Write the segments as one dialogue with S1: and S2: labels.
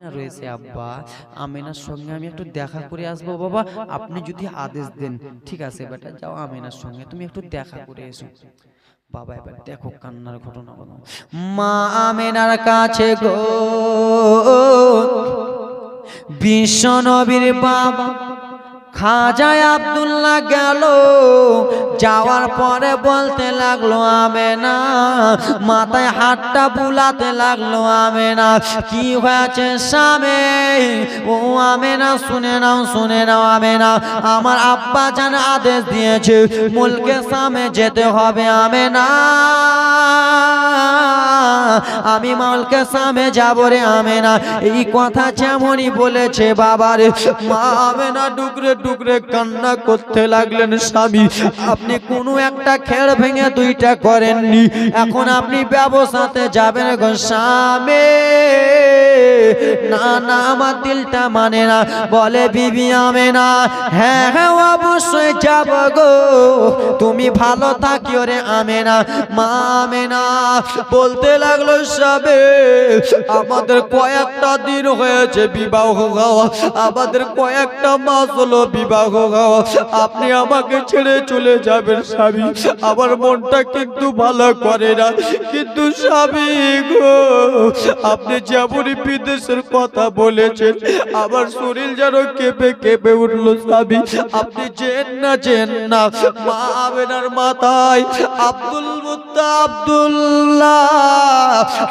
S1: রয়েছে, আব্বা। আমিনার সঙ্গে আমি একটু দেখা করে আসব, বাবা। আপনি যদি আদেশ দেন, ঠিক আছে, বেটা, যাও আমিনার সঙ্গে তুমি একটু দেখা করে এসো। বাবা, এবার দেখো কান্নার ঘটনা বলো মা আমিনার কাছে গো বিশ্ব নবীর বাবা। খাজায় আব্দুল্লাহ গেল। যাওয়ার পরে বলতে লাগল আমে না মাথায় হাতটা বুলাতে লাগল আমে না কি হয়েছে সামে ও আমে না শুনে নাও শুনে নাও আমে না আমার আব্বা জান আদেশ দিয়েছে, মুলকে সামে যেতে হবে আমে না আমি মালকে সামে যাব রে আমে না এই কথা যেমনই বলেছে বাবারে মা আমে না ডুকরে ডুকরে কান্না করতে লাগলেন স্বামী। আপনি কোনো একটা খেড় ভেঙে দুইটা করেননি। এখন আপনি ব্যবসাতে যাবেন গো স্বামী। না না, আমার দিলটা মানে না। বলে, বিবি আমে না হ্যাঁ হ্যাঁ অবশ্যই যাব গো। তুমি ভালো থাকিও রে আমে না মা আমে না বলতে লাগল সবে আমাদের কয়েকটা দিন হয়েছে বিবাহ হওয়া। আমাদের কয়েকটা মাস হলো বিবাহ হওয়া। আপনি আমাকে ছেড়ে চলে যাবেন স্বামী। আমার মনটা কিন্তু ভালো করে না। কিন্তু স্বামী গো, আপনি যেমনই বিদেশের কথা বলেছেন, আমার শরীর যেন কেঁপে কেঁপে উঠল স্বামী। আপনি চেন না চেন না, মা আমেনার মাথায় আব্দুল মুত্তা আব্দুল্লাহ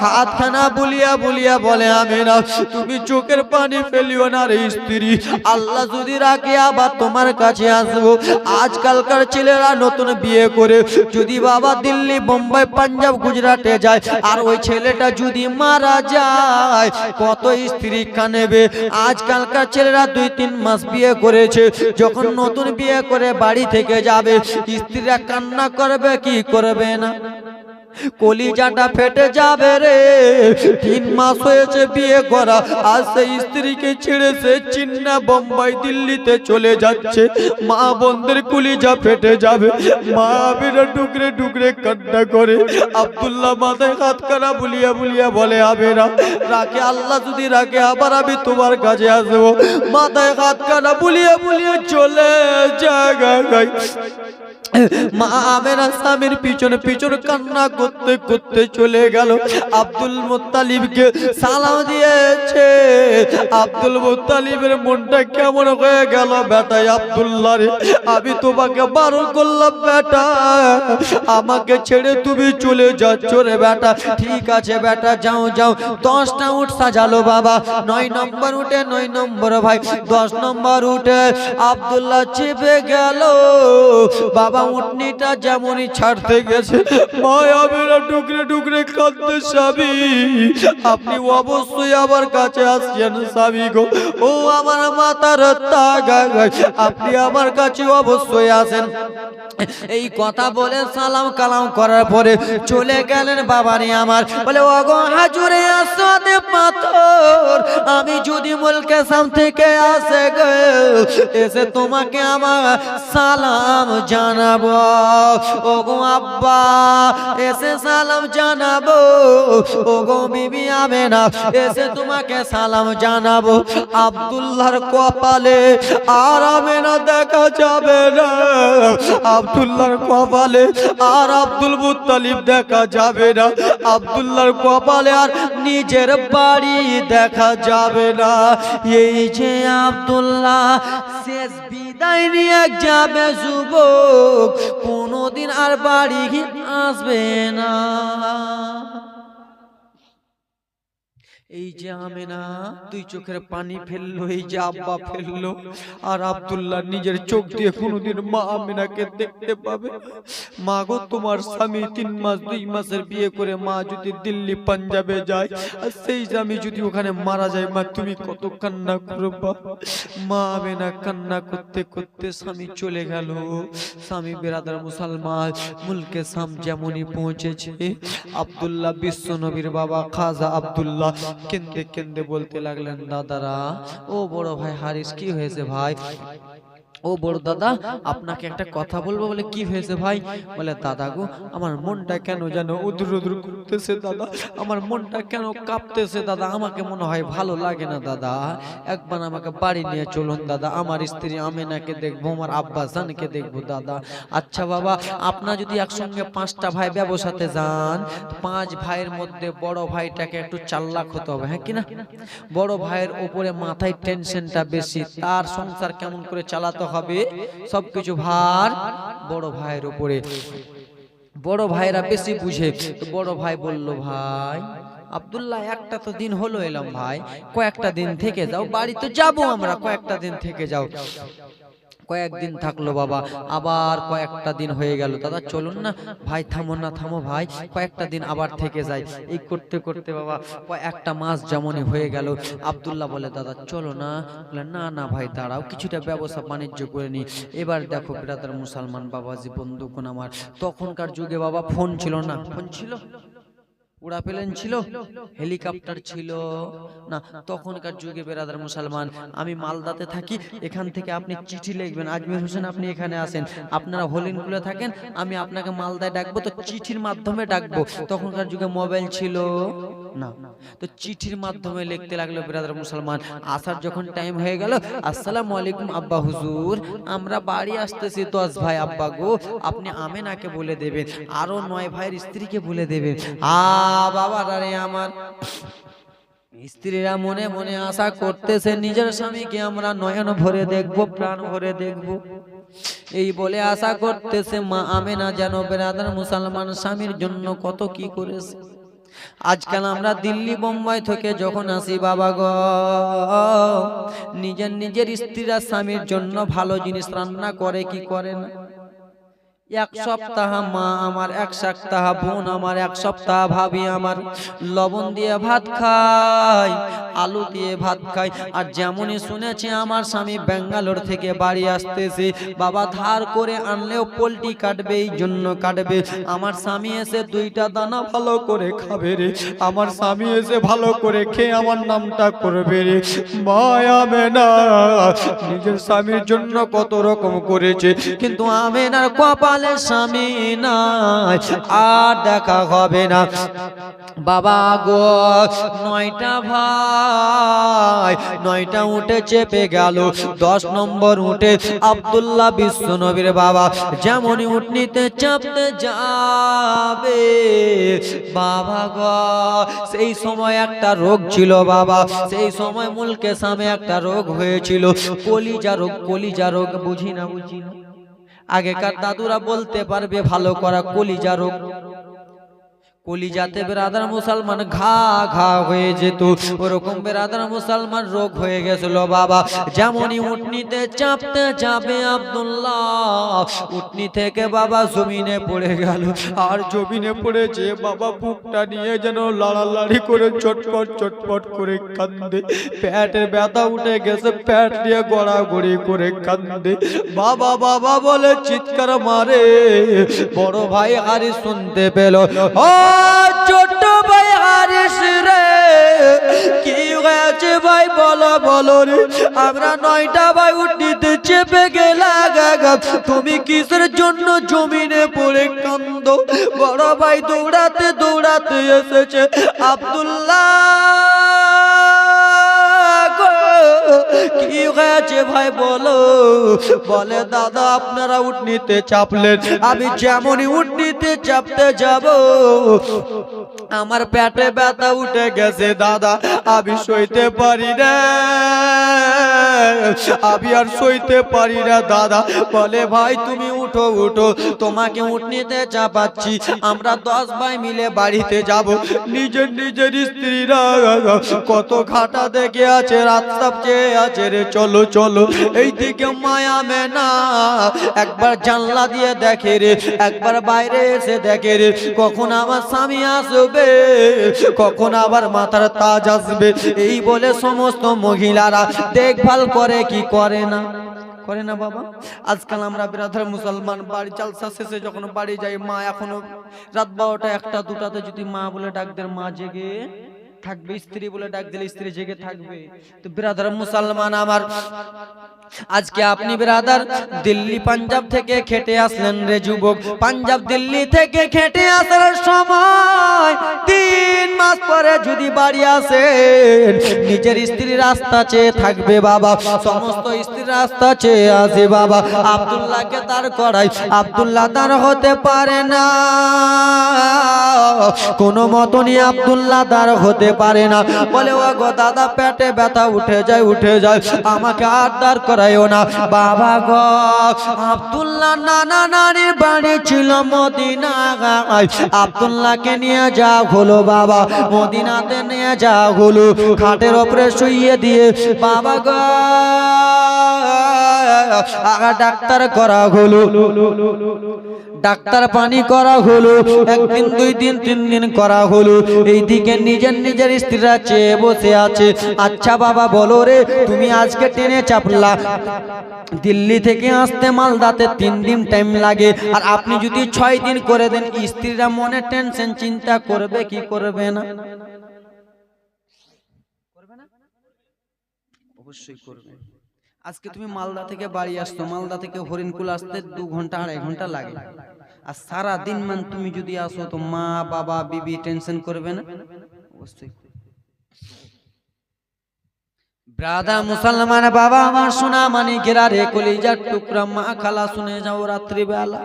S1: হাতখানা বুলিয়া বুলিয়া বলে আমি না তুমি চোখের পানি ফেলিও না রে স্ত্রী। আল্লাহ যদি রাখে, আবার তোমার কাছে আসব। আজকালকার ছেলেরা নতুন বিয়ে করে, যদি বাবা দিল্লি, বোম্বাই, পাঞ্জাব, গুজরাটে যায়, আর ওই ছেলেটা যদি মারা যায়, কত স্ত্রী কানেবে? আজকালকার ছেলেরা দুই তিন মাস বিয়ে করেছে, যখন নতুন বিয়ে করে বাড়ি থেকে যাবে, স্ত্রীরা কান্না করবে, কি করবে না? কলিজাটা ফেটে যাবে রে। তিন মাস হয়েছে বিয়ে করা, আর সেই স্ত্রীকে ছেড়ে সে চিন্না বোম্বাই দিল্লিতে চলে যাচ্ছে। মা বোনদের কলিজা ফেটে যাবে। মা আবিরা ডুকরে ডুকরে কান্না করে। আব্দুল্লাহ মাথায় হাত কানা বুলিয়া বুলিয়া বলে, আবেরা রাখে আল্লাহ যদি রাখে আবার আমি তোমার কাছে আসব। মাথায় হাত কানা বুলিয়া বুলিয়া চলে জায়গায় মা আমেরা স্বামীর পিছনে পিছনে কান্না করতে করতে চলে গেল। আব্দুল মুত্তালিবকে সালাম দিয়েছে। আব্দুল মুত্তালিবের মনটা কেমন হয়ে গেল? বেটা আব্দুল্লাহ রে, আমি তোমাকে বারণ করলাম বেটা। আমাকে ছেড়ে তুমি চলে যাচ্ছ রে বেটা। ঠিক আছে বেটা, যাও যাও। দশটা উঠ সাজালো বাবা। নয় নম্বর উঠে, নয় নম্বর ভাই। দশ নম্বর উঠে আব্দুল্লাহ চেপে গেল। বাবা, উঠনিটা যেমনই ছাড়তে গেছে মায়াবেরা টুকরে টুকরে কাঁদতে স্বামী আপনি অবশ্যই আমার কাছে আসছেন স্বামী গো। ও আমার মাতার আপনি আমার কাছে অবশ্যই আসেন। এই কথা বলে সালাম কালাম করার পরে চলে গেলেন বাবারে আমার। বলে, ওগো হাজুরে আসাদে পাথর, আমি যদি মুলকে সাম থেকে আসে এসে তোমাকে আমার সালাম জানাব। ওগো আব্বা এসে সালাম জানাব। ও গো বিবি আমেনা, এসে তোমাকে সালাম জানাব। আব্দুল্লাহর কপালে আর আমেনা দেখা যাবে না। আব্দুল্লাহর কপালে আর আব্দুল মুত্তালিব দেখা যাবে না। আব্দুল্লাহর কপালে আর নিজের বাড়ি দেখা যাবে না। এই যে আব্দুল্লাহ, শেষ বিদায় নিয়ে যাবে যুবক, কোনোদিন আর বাড়ি আসবে না। এই যে আমেনা দুই চোখের পানি ফেলল এই যে আব্বা ফেলল। আর আব্দুল্লাহ নিজের চোখ দিয়ে কোনোদিন মা আমেনাকে দেখতে পাবে। মা গো তোমার স্বামী তিন মাস দুই মাসের বিয়ে করে মা যদি দিল্লি পাঞ্জাবে যায় আর সেই স্বামী যদি ওখানে মারা যায় মা তুমি কত কান্না করবা মা আমেনা কান্না করতে করতে স্বামী চলে গেল। স্বামী বেরাদার মুসলমান মুলকে সাম যেমনই পৌঁছেছে। আব্দুল্লাহ বিশ্ব নবীর বাবা খাজা আব্দুল্লাহ কেন্দে কেন্দে বলতে লাগলেন দাদারা ও বড় ভাই হারিস কি হয়েছে ভাই? ও বড় দাদা, আপনাকে একটা কথা বলব বলে কি হয়েছে ভাই? বলে, দাদা গো, আমার মনটা কেন যেন উদুর উদুর করতেছে দাদা? আমার মনটা কেন কাঁপতেছে দাদা? আমাকে মনে হয় ভালো লাগে না দাদা। একবার আমাকে বাড়ি নিয়ে চলুন দাদা। আমার স্ত্রী আমেনাকে দেখব, আমার আব্বা জানকে দেখব দাদা। আচ্ছা বাবা আপনার যদি একসঙ্গে পাঁচটা ভাই ব্যবসাতে যান পাঁচ ভাইয়ের মধ্যে বড় ভাইটাকে একটু চাল্লাক হতে হবে হ্যাঁ কিনা বড় ভাইয়ের উপরে মাথায় টেনশনটা বেশি, তার সংসার কেমন করে চালাতে হবে, সবকিছু ভার বড় ভাইয়ের উপরে। বড় ভাইরা বেশি বুঝে বড় ভাই বলল, ভাই, আবদুল্লাহ, একটা তো দিন হলো এলাম ভাই, কয়েকটা দিন থেকে যাও বাড়ি তো যাব আমরা, কয়েকটা দিন থেকে যাও। কয়েকদিন থাকল বাবা আবার কয়েকটা দিন হয়ে গেল। দাদা চলুন না ভাই থামো না থামো ভাই কয়েকটা দিন আবার থেকে যাই। এই করতে করতে বাবা একটা মাস যেমনই হয়ে গেল আবদুল্লাহ বলে দাদা চলো না। বলে না না ভাই দাঁড়াও কিছুটা ব্যবসা বাণিজ্য করে নি। এবার দেখো ব্রাদার মুসলমান বাবাজি বন্ধুগণ আমার তখনকার যুগে বাবা ফোন ছিল না। ফোন ছিল? উড়া প্লেন ছিল, হেলিকপ্টার ছিল। না, তখনকার যুগে বেরাদার মুসলমান, আমি মালদাতে থাকি, এখান থেকে আপনি চিঠি লিখবেন। আজমির হোসেন, আপনি এখানে আসেন আপনারা হলিনগুলো থাকেন, আমি আপনাকে মালদায় ডাকবো, তো চিঠির মাধ্যমে ডাকবো। তখনকার যুগে মোবাইল ছিল। না, তো চিঠির মাধ্যমে লিখতে লাগল বেরাদার মুসলমান। আসার যখন টাইম হয়ে গেল, আসসালামু আলাইকুম আব্বা হুজুর, আমরা বাড়ি আসতেছি দশ ভাই আব্বা গো, আপনি আমেনাকে বলে দেবেন আরও নয় ভাইয়ের স্ত্রীকে বলে দেবেন। আ বাবা রে আমার। স্ত্রীরা মনে মনে আশা করতেছে, নিজের স্বামীকে আমরা নয়ন ভরে দেখব, প্রাণ ভরে দেখব। এই বলে আশা করতেছে, মা আমেনা যেন বেরাদার মুসলমান স্বামীর জন্য কত কি করেছে। আজকাল আমরা দিল্লি, বোম্বাই থেকে যখন আসি, বাবা গ, নিজের নিজের স্ত্রীরা স্বামীর জন্য ভালো জিনিস রান্না করে কি করে না? এক সপ্তাহ মা আমার এক সপ্তাহ বোন আমার এক সপ্তাহ ভাবি আমার লবণ দিয়ে ভাত খায় আলু দিয়ে ভাত খায় আর যেমনই শুনেছি আমার স্বামী ব্যাঙ্গালোর থেকে বাড়ি আসতেছে। বাবা ধার করে আনলেও পোলট্রি কাটবে এই জন্য কাটবে। আমার স্বামী এসে দুইটা দানা ভালো করে খাবে রে। আমার স্বামী এসে ভালো করে খেয়ে আমার নামটা করবে রে। মায়া না নিজের স্বামীর জন্য কত রকম করেছে কিন্তু আমেনার কপালে স্বামী নাই, আর দেখা হবে না। বাবা গো, নয়টা ভাই, নয়টা উঠে চেপে গেল, দশ নম্বর উঠে আব্দুল্লাহ বিশ্ব নবীর বাবা যেমনই উঠনিতে চাপতে যাবে। বাবা গো, সেই সময় একটা রোগ ছিল বাবা, সেই সময় মুলকে সামে একটা রোগ হয়েছিল। কলিজা রোগ কলিজা রোগ, বুঝি না বুঝি না। আগেকার দাদুরা বলতে পারবে ভালো করা কলিজা রোগ। কলিজাতে বেরাদার মুসলমান ঘা ঘা হয়ে যেত। ওরকম বেরাদার মুসলমান রোগ হয়ে গেছিল বাবা। যেমনই উটনিতে চাপতে যাবে আব্দুল্লাহ উটনি থেকে বাবা জমিনে পড়ে গেল। আর জমিনে পড়েছে বাবা বুকটা নিয়ে যেন লাড়ালাড়ি করে চটপট চটপট করে কান্দে প্যাটের ব্যথা উঠে গেছে প্যাট নিয়ে গড়াগড়ি করে কান্দে বাবা বাবা বলে চিৎকার মারে। বড় ভাই আরে শুনতে পেল। ও ছোট ভাই হারিস রে কি হয়েছে ভাই? বলো বলো রে আমরা নয়টা ভাই উঠিতে চেপে গেলা গা তুমি কিসের জন্য জমিনে পড়ে কান্দ? বড় ভাই দৌড়াতে দৌড়াতে এসেছে। আব্দুল্লাহ। কি হয়েছে ভাই বলো? বলে, দাদা, আপনারা উঠনিতে চাপলেন। আমি যেমনই উঠনিতে চাপতে যাব, আমার পেটে ব্যথা উঠে গেছে, দাদা। আমি সইতে পারি না। আমি আর সইতে পারি না, দাদা। বলে, ভাই, তুমি উঠো উঠো। তোমাকে উঠনিতে চাপাচ্ছি। আমরা দশ ভাই মিলে বাড়িতে যাব। নিজের নিজের স্ত্রীরা কত ঘাটা দেখে আছে রাস্তা চেয়ে আছে চলো চলো এই দিকে মায়া মেনা। একবার জানলা দিয়ে দেখে রে, একবার বাইরে এসে দেখে রে, কখন আমার স্বামী আসবে, কখন আবার মাথার তাজ আসবে। এই বলে সমস্ত মহিলারা দেখভাল করে কি করে না? করে না বাবা। আজকাল আমরা বিরাধার মুসলমান, বাড়ি চালসা শেষে যখন বাড়ি যাই, মা এখনও রাত বারোটা, একটা, দুটাতে যদি মা বলে ডাক দেন, মা জেগে থাকবে স্ত্রী বলে ডাক দিলে স্ত্রী জেগে থাকবে। তো বিরাধার মুসলমান আমার আজকে আপনি ব্রাদার দিল্লি পাঞ্জাব থেকে খেটে আসলেন রে যুবক। পাঞ্জাব দিল্লি থেকে খেটে আসার সময় তিন মাস পরে যদি বাড়ি আসেন নিজের স্ত্রী রাস্তা চেয়ে থাকবে বাবা। সমস্ত স্ত্রী রাস্তা চেয়ে আসে বাবা। আব্দুল্লাহকে তার করাই আব্দুল্লাহ তার হতে পারে না। কোনো মতনই আব্দুল্লাহ তার হতে পারে না। বলে ও গো দাদা, পেটে ব্যথা উঠে যায় উঠে যায়। আমাকে আর দাঁড় করাইও না। বাবা গ, আব্দুল্লাহ নানা নানির বাড়ি ছিল মদিনা আব্দুল্লাহকে নিয়ে যা হলো বাবা, মদিনাতে নিয়ে যা হলো। খাটের ওপরে শুইয়ে দিয়ে, বাবা গো। আগা ডাক্তার করা হলো। ডাক্তার পানি করা হলো। একদিন, দুই দিন, তিন দিন করা হলো। এইদিকে নিজের নিজের স্ত্রীরা চেয়ে বসে আছে। আচ্ছা বাবা, বলো রে, তুমি আজকে ট্রেনে চাপলা? দিল্লি থেকে আসতে মালদাতে তিন দিন টাইম লাগে। আর আপনি যদি ছয় দিন করে দেন, স্ত্রীরা মনে টেনশন চিন্তা করবে কি করবে না? অবশ্যই করবে। আজকে তুমি মালদা থেকে বাড়ি আসতো মালদা থেকে হরিণকুল আসতে দু ঘণ্টা আড়াই ঘণ্টা লাগে। আর সারা দিন মান তুমি যদি আসো তো মা বাবা বিবি টেনশন করবে না? অবশ্যই। ব্রাদা মুসলমান বাবা আমার সোনা মানে গেরা রে কলিজার টুকরা মা খালা শুনে যাও রাত্রিবেলা।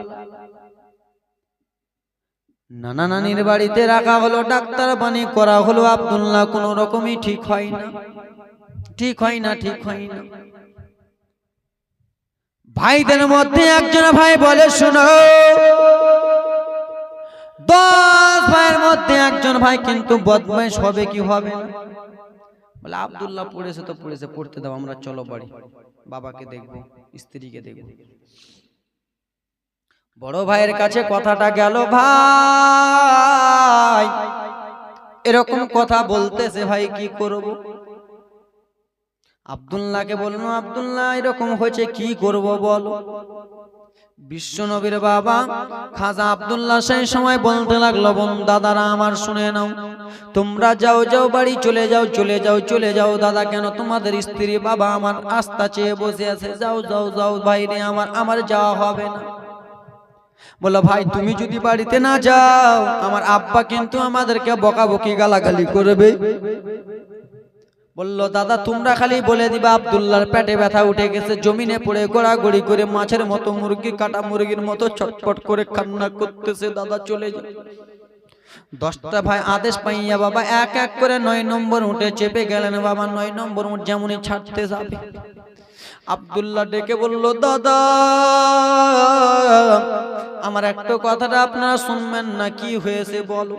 S1: নানা নানির বাড়িতে রাখা হলো ডাক্তার বানি করা হলো আব্দুল্লাহ। কোনো রকমই ঠিক হয় না। ঠিক হয় না। ঠিক হয় না। ভাইদের মধ্যে একজন ভাই বলে শুনো দশ ভাইয়ের মধ্যে একজন ভাই কিন্তু বদমাইশ হবে কি হবে বলে আব্দুল্লাহ পড়েছে তো পড়েছে পড়তে দাও আমরা চলো বাড়ি। বাবাকে দেখব স্ত্রীকে দেখব। বড় ভাইয়ের কাছে কথাটা গেল ভাই এরকম কথা বলতেছে ভাই কি করব? আব্দুল্লাহকে বলল, আব্দুল্লাহ, এরকম হয়েছে কি করব বলো? বিশ্ব নবীর বাবা খাজা আব্দুল্লাহ সেই সময় বলতে লাগল, বোন, দাদারা আমার শুনে নাও। তোমরা যাও যাও, বাড়ি চলে যাও চলে যাও চলে যাও। দাদা, কেন তোমাদের স্ত্রী বাবা আমার আস্থা চেয়ে বসে আছে? যাও যাও যাও, বাইরে আমার আমার যাওয়া হবে না। বলো ভাই, তুমি যদি বাড়িতে না যাও, আমার আব্বা কিন্তু আমাদেরকে বকাবকি গালাগালি করবে। বলল, দাদা, তোমরা খালি বলে দিবা আবদুল্লার পেটে ব্যথা উঠে গেছে, জমিনে পড়ে গোড়াগড়ি করে মাছের মতো মুরগি, কাটা মুরগির মতো ছটপট করে কান্না করতেছে, দাদা চলে যায়। দশটা ভাই আদেশ পাইয়া, বাবা, এক এক করে নয় নম্বর উঠে চেপে গেলেন, বাবা, নয় নম্বর উঠ যেমনই ছাড়তে যাবে। আব্দুল্লাহ ডেকে বলল দাদা আমার একটা কথাটা আপনারা শুনবেন না কি হয়েছে বলো?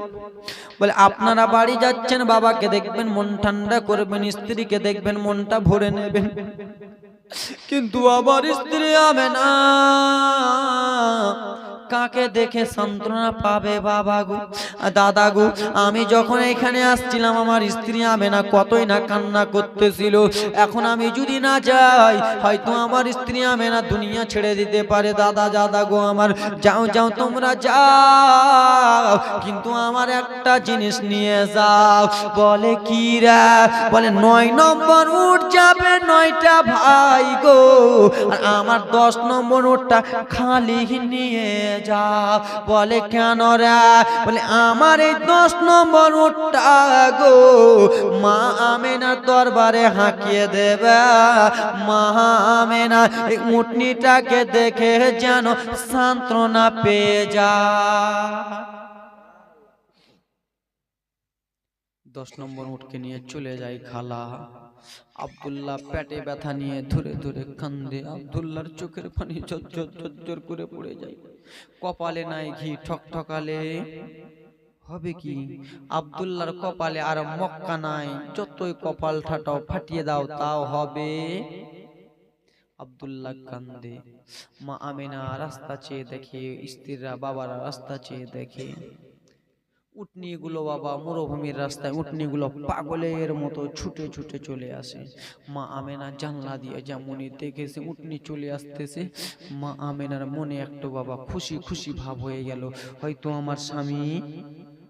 S1: বলে। আপনারা বাড়ি যাচ্ছেন বাবাকে দেখবেন মন ঠান্ডা করবেন স্ত্রীকে দেখবেন মনটা ভরে নেবেন। কিন্তু আবার স্ত্রী হবে না। কাকে দেখে সান্ত্বনা পাবে বাবা গো? দাদা গো, আমি যখন এখানে আসছিলাম, আমার স্ত্রী আমি না, কতই না কান্না করতেছিল। এখন আমি যদি না যাই, হয়তো আমার স্ত্রী আমি না, দুনিয়া ছেড়ে দিতে পারে। দাদা দাদা গো আমার, যাও যাও, তোমরা যাও, কিন্তু আমার একটা জিনিস নিয়ে যাও। বলে কি রা? বলে, নয় নম্বর উঠ যাবে নয়টা ভাই গো। আর আমার দশ নম্বর উঠটা খালি নিয়ে যা। বলে, কেন রে? বলে, আমার এই দশ নম্বর উঠটা গো। মা আমেনা দরবারে হাঁকিয়ে দেবে। মা আমেনা এই উটনিটাকে দেখে যেন সান্ত্বনা পেয়ে যা। দশ নম্বর উঠকে নিয়ে চলে যায় খালা। আব্দুল্লাহ পেটে ব্যথা নিয়ে ধরে ধরে কান্দে। আব্দুল্লাহর চোখের পানি ঝরঝর ঝরঝর করে পড়ে যায়। কপালে নাই ঘি, ঠকঠকালে। হবে কি? আব্দুল্লাহর কপালে আর মক্কা নাই। যতই কপাল ঠাটাও ফাটিয়ে দাও, তাও হবে। আব্দুল্লাহ কান্দে। মা আমিনা রাস্তা চেয়ে দেখে, স্ত্রীরা বাবারা রাস্তা চেয়ে দেখে। উটনিগুলো বাবা, মরুভূমির রাস্তায় উটনিগুলো পাগলের মতো ছুটে ছুটে চলে আসে। মা আমেনা জানলা দিয়ে যেমনই দেখেছে উটনি চলে আসতেছে। মা আমেনার মনে একটু বাবা খুশি খুশি ভাব হয়ে গেল। হয়তো আমার স্বামী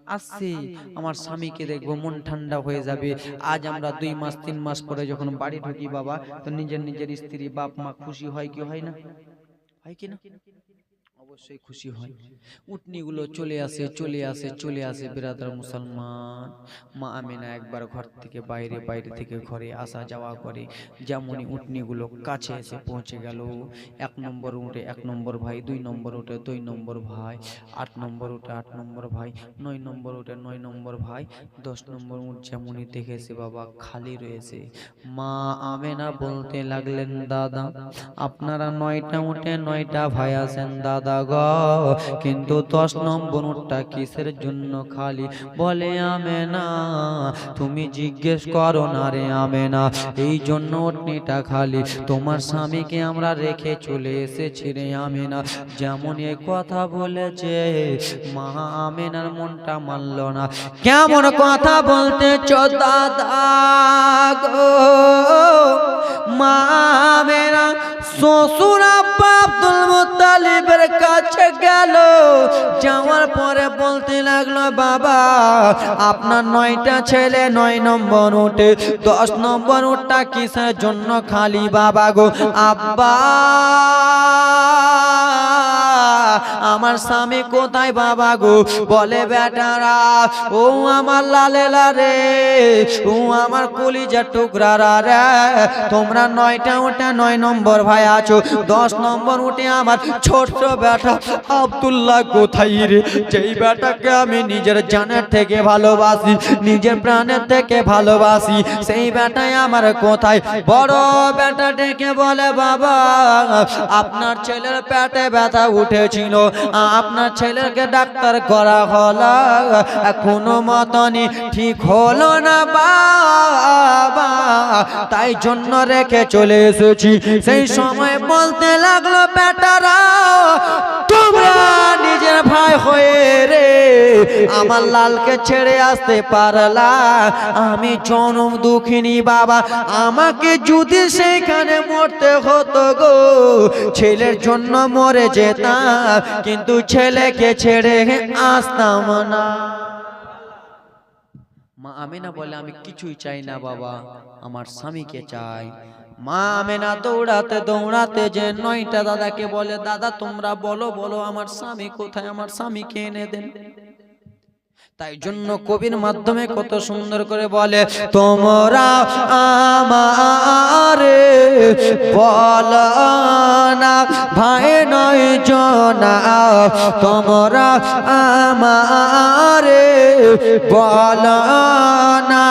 S1: আসছে, আমার স্বামীকে দেখব মন ঠান্ডা হয়ে যাবে। আজ আমরা দুই মাস, তিন মাস পরে যখন বাড়ি ঢুকি বাবা, তো নিজের নিজের স্ত্রী বাপ মা খুশি হয় কি হয় না? হয় কি না? অবশ্যই খুশি হয় উটনিগুলো চলে আসে চলে আসে চলে আসে বিরাদার মুসলমান। মা আমিনা একবার ঘর থেকে বাইরে বাইরে থেকে ঘরে আসা যাওয়া করে যেমনই উটনিগুলো কাছে এসে পৌঁছে গেল। এক নম্বর উঠে এক নম্বর ভাই দুই নম্বর উঠে দুই নম্বর ভাই আট নম্বর উঠে আট নম্বর ভাই নয় নম্বর উঠে নয় নম্বর ভাই দশ নম্বর উঠ যেমনই দেখেছে বাবা খালি রয়েছে। মা আমেনা বলতে লাগলেন দাদা আপনারা নয়টা উঠে নয়টা ভাই আছেন দাদা গ, কিন্তু দশ নম্বর উঠটা কিসের জন্য খালি? বলে, আমেনা, তুমি জিজ্ঞেস করো না রে আমেনা, এই জন্য উঠনিটা খালি। তোমার স্বামীকে আমরা রেখে চলে এসেছি রে আমেনা। যেমন এ কথা বলেছে, মা আমেনার মনটা মানল না। কেমন কথা বলতে দাদা গো? মা শ্বশুর আব্বা আব্দুল মুত্তালিবের কাছে গেল। যাওয়ার পরে বলতে লাগল, বাবা, আপনার নয়টা ছেলে, নয় নম্বর উঠে দশ নম্বর উঠটা কিসের জন্য খালি, বাবা গো, আব্বা? আমার স্বামী কোথায় বাবা গো? বলে, বেটারা, ও আমার লালেলা রে, ও আমার কলিজা টুকরারা রে, তোমরা নয়টা উঠে নয় নম্বর ভাই আছো, দশ নম্বর উঠে আমার ছোট্ট বেটা আব্দুল্লাহ কোথায় রে? যেই বেটাকে আমি নিজের জানের থেকে ভালোবাসি, নিজের প্রাণের থেকে ভালোবাসি, সেই বেটাই আমার কোথায়? বড় বেটা ডেকে বলে, বাবা, আপনার ছেলের পেটে ব্যথা উঠেছিল আপনার ছেলেকে ডাক্তার করা হলো। কোনো মতনই ঠিক হলো না বাবা। তাই জন্য রেখে চলে এসেছি। সেই সময় বলতে লাগল, বেটারা, তোমরা ভাই হয়ে রে, আমার লালকে ছেড়ে আসতে পারলা। আমি জনম দুঃখিনী বাবা, আমাকে যদি সেখানে মরতে হতো গো, ছেলের জন্য মরে যেতাম, কিন্তু ছেলেকে ছেড়ে আসতাম না। মা আমেনা বলে, আমি কিছুই চাই না বাবা, আমার স্বামীকে চাই। মা আমেনা দৌড়াতে দৌড়াতে যে নয়টা দাদাকে বলে, দাদা, তোমরা বলো বলো, আমার স্বামী কোথায়? আমার স্বামীকে এনে দেন। তাই জন্য কবির মাধ্যমে কত সুন্দর করে বলে তোমরা আমারে বল না ভাই নয় জনা তোমরা আমারে বল না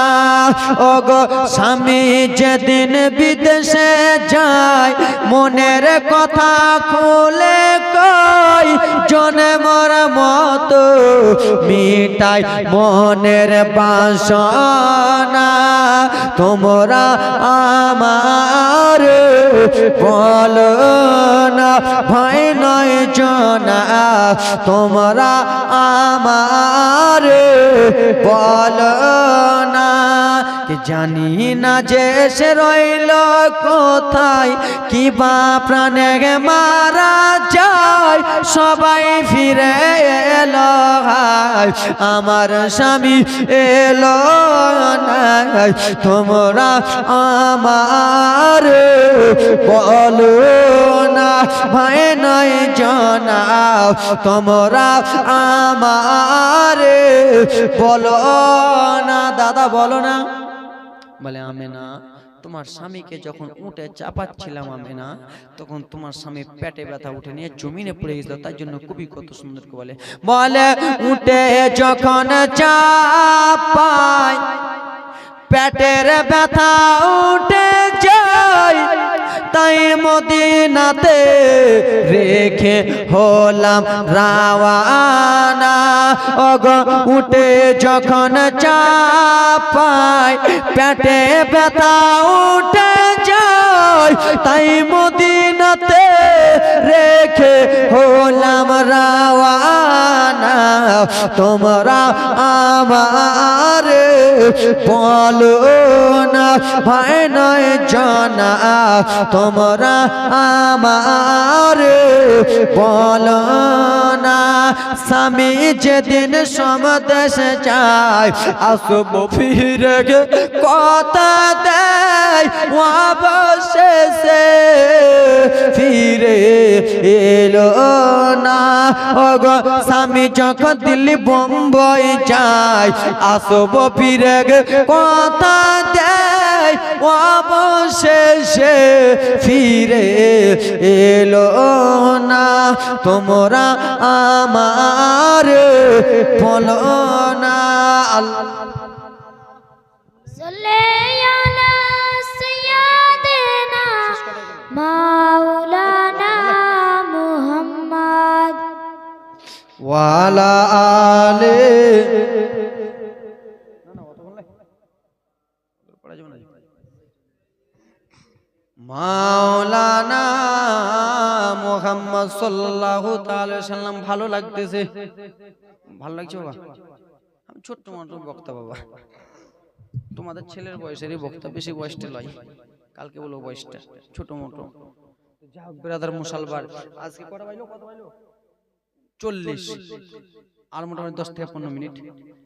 S1: ওগো স্বামী যেদিন বিদেশে যায় মনের কথা খুলে কই জন্মর মতো মিটাই মনের বাসনা। তোমরা আমার বলো না ভাই নয় জনা। তোমরা আমার বলো না। জানি না যে সে রইল কোথায়, কি বা প্রাণে মারা সবাই ফিরে এলো আমার স্বামী এলো তোমরা আমার বলো না ভাই নয় জানা তোমরা আমার বলো না। দাদা, বলো না। বলে আমি না তোমার স্বামীকে যখন উঠে চাপাচ্ছিলাম আমি না তখন তোমার স্বামী পেটে ব্যথা উঠে নিয়ে জমিনে পড়ে গেছিল, তার জন্য কবি কত সুন্দর বলে বলে উঠে যখন চাপায় পেটের ব্যথা উঠে যায় তাই মদিনাতে রেখে হলাম রাওয়ানা। অগ উঠে যখন চাপায় পেটে ব্যথা উঠে যায়। তাই মদিনাতে রেখে হলাম রাওয়ানা। তোমরা আমার বলো না ভাই নয় জানা। তোমরা আমার বলো না। স্বামী যেদিন সমদেশে যায় আসব ফিরে কথা দেয় অবশেষে ফিরে এলো না। ওগো স্বামী, যখন দিল্লি বোম্বই যায়, আসব ফিরে কথা দেয়, অবশেষে ফিরে এলো না। তোমরা আমার বলো না, আল্লাহ
S2: মাওলানা মুহাম্মদ।
S1: ওয়ালা আলে। মাওলানা মোহাম্মদ সাল্লাহ সাল্লাম, ভালো লাগতেছে। ভালো লাগছে বাবা। আমি ছোট্ট মাত্র বক্তা বাবা। তোমাদের ছেলের বয়সেরই বক্তা, বেশি বয়সটা লয়। কালকে বলো বয়সটা, ছোট মোটো। হোক ব্রাদার মুসালবার আজকে কটা বাইলো? কত বাইলো? চল্লিশ। আর মোটামুটি দশ থেকে পনেরো মিনিট।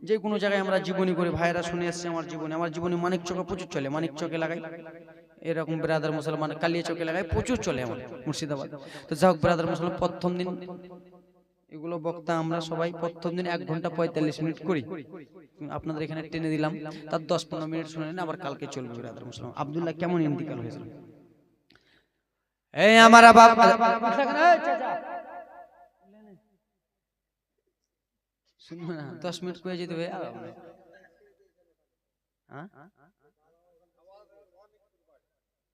S1: যে কোনো জায়গায় আমরা জীবনী করে ভাইয়েরা শুনে এসছে আমার জীবনে। আমার জীবনে মানিক চকে প্রচুর চলে মানিক চকে লাগাই। এরকম ব্রাদার মুসলমান কালিয়া চকে লাগাই প্রচুর চলে আমার মুর্শিদাবাদ। তো যাই হোক ব্রাদার মুসলমান প্রথম দিন এগুলো বক্তা আমরা সবাই প্রথম দিন এক ঘণ্টা পঁয়তাল্লিশ মিনিট করি। আপনাদের এখানে টেনে দিলাম তার দশ পনেরো মিনিট শুনে নিন আবার কালকে চলবে ব্রাদার মুসলমান। আবদুল্লাহ কেমন ইন্তিকাল হয়েছিল? এই আমার বাপ শুনব না। দশ মিনিট করে যেতে হবে। হ্যাঁ?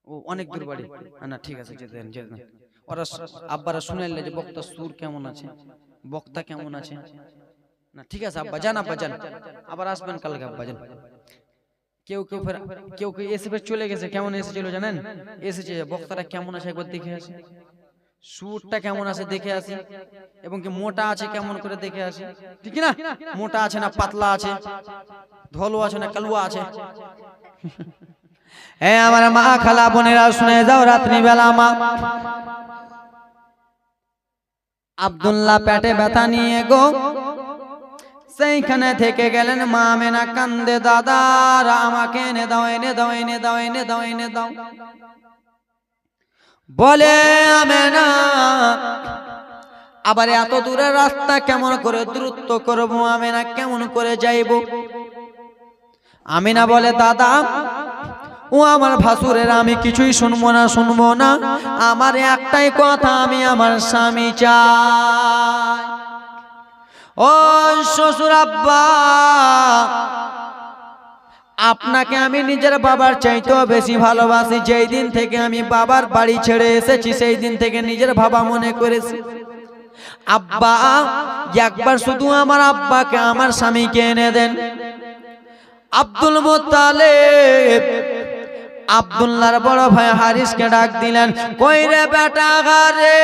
S1: ও অনেক দূর বাড়ি। না ঠিক আছে যেতে দেন যেতে দেন। ওরা আব্বারা শুনাইলে যে বক্তা সুর কেমন আছে বক্তা কেমন আছে। না ঠিক আছে আব্বা যান আব্বা যান। আবার আসবেন কালকে আব্বা যান। কেউ কেউ ফের, কেউ কেউ এসে ফের চলে গেছে। কেমন এসেছিল জানেন? এসেছে, বক্তারা কেমন আছে একবার দেখে আসি। সুরটা কেমন আছে দেখে আসি। এবং কি মোটা আছে কেমন করে দেখে আসি। ঠিক না? মোটা আছে না পাতলা আছে? ধলো আছে না কালুয়া আছে? হ্যাঁ আমার মা, খালা, বোনেরা, শুনে যাও রাত্রি বেলা মা। আব্দুল্লাহ পেটে ব্যথা নিয়ে গো। সেইখানে থেকে গেলেন মা মেনা কান্দে দাদার আমাকে এনে দাও এনে দাও এনে দাও এনে দাও এনে দাও। বলে, আমেনা, আবার এত দূরের রাস্তা কেমন করে দ্রুত করব? আমেনা, কেমন করে যাইব? আমিনা বলে, দাদা, ও আমার ভাসুরের, আমি কিছুই শুনব না শুনব না। আমার একটাই কথা, আমি আমার স্বামী চাই। ও শ্বশুর আব্বা, আপনাকে আমি নিজের বাবার চাইতেও বেশি ভালোবাসি। যেই দিন থেকে আমি বাবার বাড়ি ছেড়ে এসেছি, সেই দিন থেকে নিজের বাবা মনে করেছি। আব্বা, একবার শুধু আমার আব্বাকে, আমার স্বামীকে এনে দেন। আব্দুল মোত্তালেব আব্দুল্লাহর বড় ভাই হারিসকে ডাক দিলেন কইরে বেটা ঘরে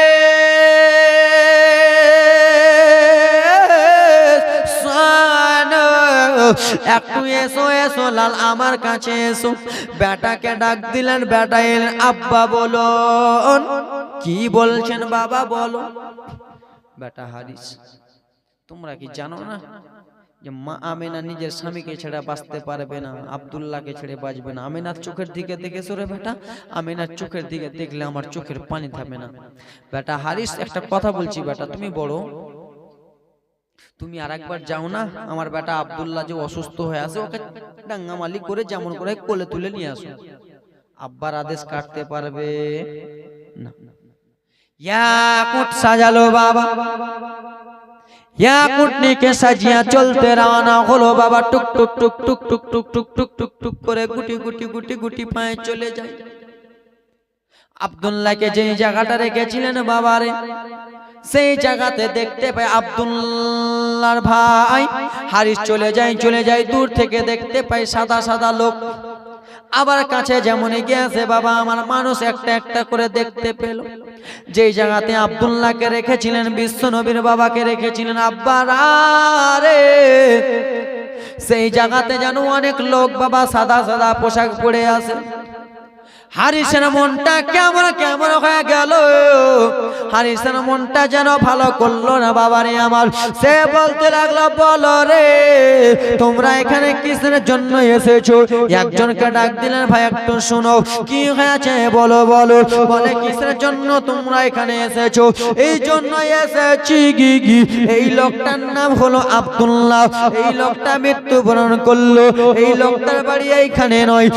S1: একটু এসো এসো, লাল আমার কাছে এসো। বেটাকে ডাক দিলেন বেটা এলেন, আব্বা বলো কি বলছেন বাবা বলো বেটা হারিস তোমরা কি জানো না যে মা আমেনা নিজের স্বামীকে ছেড়ে বাঁচতে পারবে না, আব্দুল্লাহকে ছেড়ে বাঁচবে না? আমেনার চোখের দিকে দেখে সরে বেটা আমেনার চোখের দিকে দেখলে আমার চোখের পানি থামে না। বেটা হারিস একটা কথা বলছি বেটা তুমি বড় তুমি আর একবার যাও না? আমার বেটা আব্দুল্লাহ যে অসুস্থ হয়ে আছে ওকে ডাঙ্গামালি করে যেমন করে কোলে তুলে নিয়ে আসো। আব্বার আদেশ কাটতে পারবে? না। ইয়াকুট সাজালো বাবা। ইয়াকুটনিকে সাজিয়া চলতে রওনা হলো বাবা। টুক টুক টুক টুক টুক টুক টুক টুক টুক টুক করে গুটি গুটি গুটি গুটি পায়ে চলে যায়। আব্দুল্লাহকে যেই জায়গাটা রেখেছিলেন বাবারে সেই জায়গাতে দেখতে পাই আব্দুল্লাহর ভাই। হারিস চলে যায় চলে যায়, দূর থেকে দেখতে পাই সাদা সাদা লোক। আবার কাছে যেমন গিয়েছে বাবা আমার মানুষ একটা একটা করে দেখতে পেল। যেই জায়গাতে আব্দুল্লাহকে রেখেছিলেন, বিশ্ব নবীর বাবাকে রেখেছিলেন আব্বারা সেই জায়গাতে যেন অনেক লোক বাবা সাদা সাদা পোশাক পরে আছে। হারিসের মনটা কেমন কেমন হয়ে গেল? হারিসের মনটা যেন ভালো করল না বাবারে আমার। সে বলতে লাগল, বলো রে, তোমরা এখানে কিসের জন্য এসেছ? একজনকে ডাক দিলেন, ভাই, একটু শোনো, কি হয়েছে? বলো বলো। বলে, কিসের জন্য তোমরা এখানে এসেছ? এই জন্য এসেছি গি গি এই লোকটার নাম হলো আব্দুল্লাহ। এই লোকটা মৃত্যুবরণ করল। এই লোকটার বাড়ি এইখানে নয়।